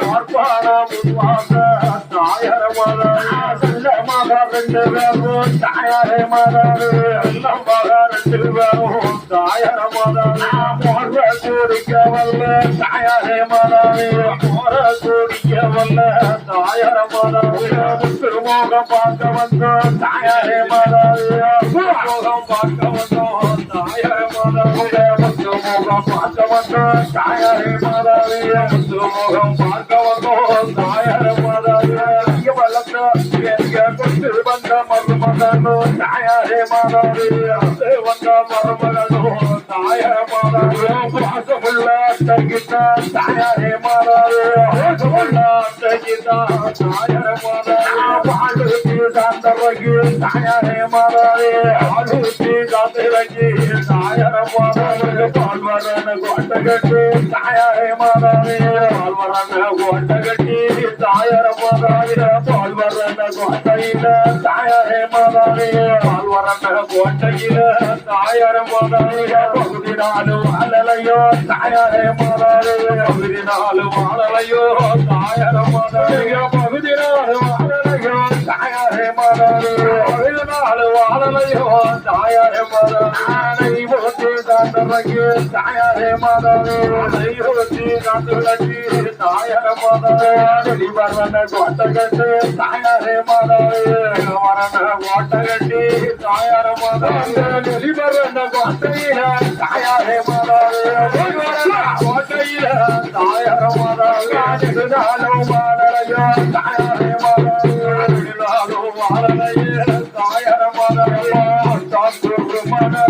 பார்ப்பானம் உருவாக தாயர மதம் தாயாரே மதம் செல்லமாக ரெண்டு பேரும் தாயர மதம் மோர்வ வல்ல தாயாரே மதம் மோர கூடிக்க வல்ல தாயர மதம் திருமோகம் பார்க்க வந்தோம் தாயாரே மதம் திருமோகம் பார்க்க வந்தோம் பார்க்க வந்தோம் தாயாரே பார்க்க வந்தோம் மருமகனோ தாயாரே மாதாவிய வந்த மருமகனோ தாயார மாதாவிய பாசமுள்ள அத்தகிட்ட தாயாரே மாதாவிய பாசமுள்ள அத்தகிட்ட தாயார மாதாவிய பாடுக்கு சாந்தவகி தாயாரே மாதாவிய பாடுக்கு சாந்தவகி தாயார மாதாவிய பால்வரன கோட்டகட்டி தாயாரே மாதாவே பால்வரன கோட்டகட்டி தாயார மாதாவே பால்வரன கோட்டையில தாயாரே மாதாவே பால்வரன கோட்டையில தாயார மாதாவே பகுதி நாலு வாழலையோ தாயாரே பகுதி நாலு வாழலையோ பகுதி நாலு வாழலையோ பகுதி நாலு வாழலையோ போற்றி தாயாரே மாதாவே தெய்வத்தி காந்தரக்கு தாயார மாதவே வெளிவரண கோட்டகட்டு தாயாரே மாதாவே வரண கோட்டகட்டி தாயார மாதவே வெளிவரண கோட்டையில தாயாரே மாதாவே வெளிவரண கோட்டையில தாயார மாதாவே நெடுநாளும் வாழலையோ தாயாரே மாதாவே நெடுநாளும் வாழலையே தாயார மாதாவே தாங்குரு மனல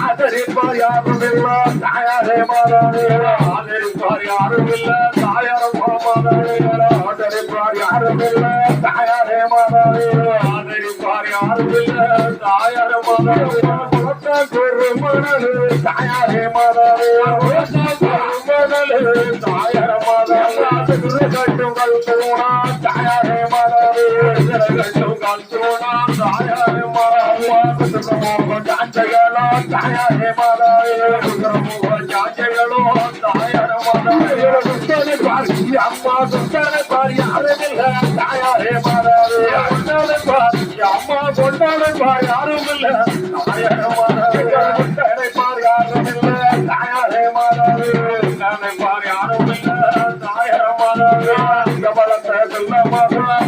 ஆதரிப்பார் யாரும் இல்ல தாயாரே மாதாவே ஆதரிப்பார் யாரும் இல்ல தாயார மாதாவே ஆதரிப்பார் யாரும் இல்ல தாயாரே மாதாவே ஆதரிப்பார் யாரும் இல்ல தாயார மாதாவே குரு மணலு தாயாரே மாதாவே குரு மணலு தாயார மாதாவே கட்டும் கல்போனா தாயாரே மாதாவே கட்டும் கல்போனா தாயாரே அம்மா சுத்தனை பாரி யாரும் இல்ல தாயாரே மாறாரு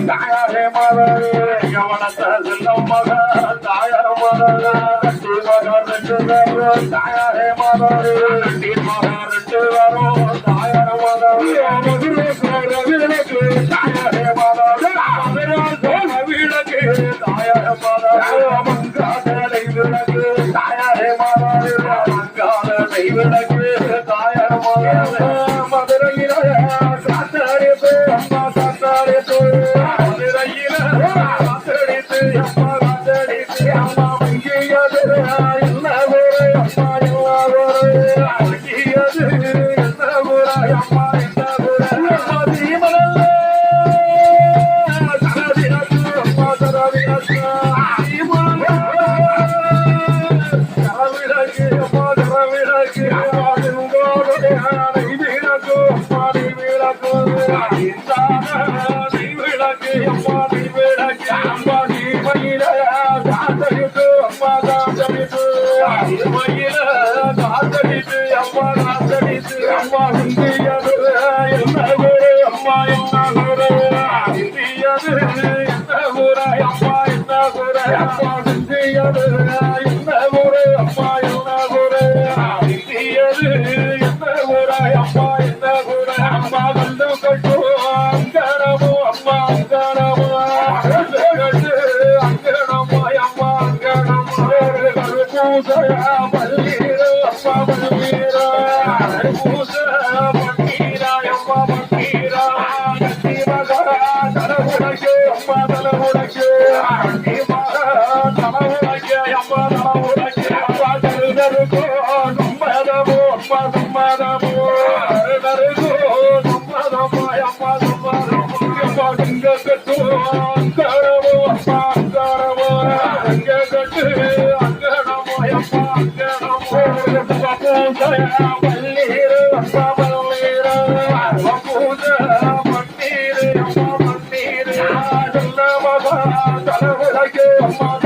தாயாரே மாதாவே கவலத்தை செல்லும் மக தாயார் மாதாவே ரெண்டு மகன் ரெண்டு பேரும் தாயாரே மாதாவே ரெண்டு மகன் ரெண்டு பேரும் தாயார மாதாவே மதுரை சேர தாயாரே மாதாவே மதுரை சேர விளக்கு தாயார மங்காதலை விளக்கு தாயாரே மாதாவே மங்காதலை விளக்கு தாயார் மாதாவே என்ன ஒரு அம்மா என்ன ஒரு அம்மா என்ன அம்மா Come on, come on. Thank you.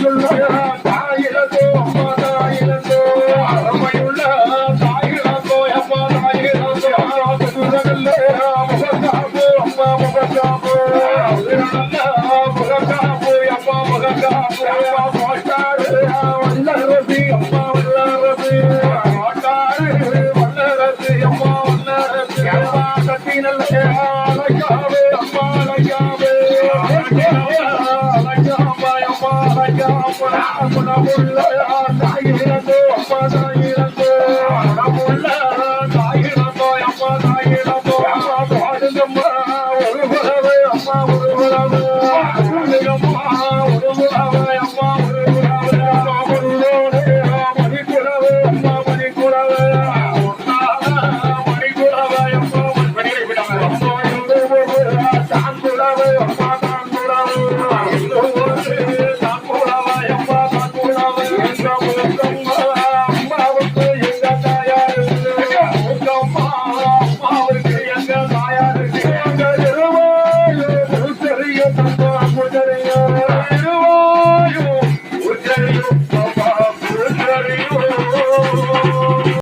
அறமையுள்ள தாயிரதோ அம்மா தாயிரதோ அறமையுள்ள தாயிரதோ அம்மா தாயிரதோ முகத்தாபோ அம்மா முகத்தாபோ முகத்தாபோ அம்மா முகத்தாபோ மாட்டாரு வல்லரசி அம்மா வல்லரசி மாட்டாரு வல்லரசி அம்மா வல்லரசி அம்மா கத்தினல்ல I'm gonna hold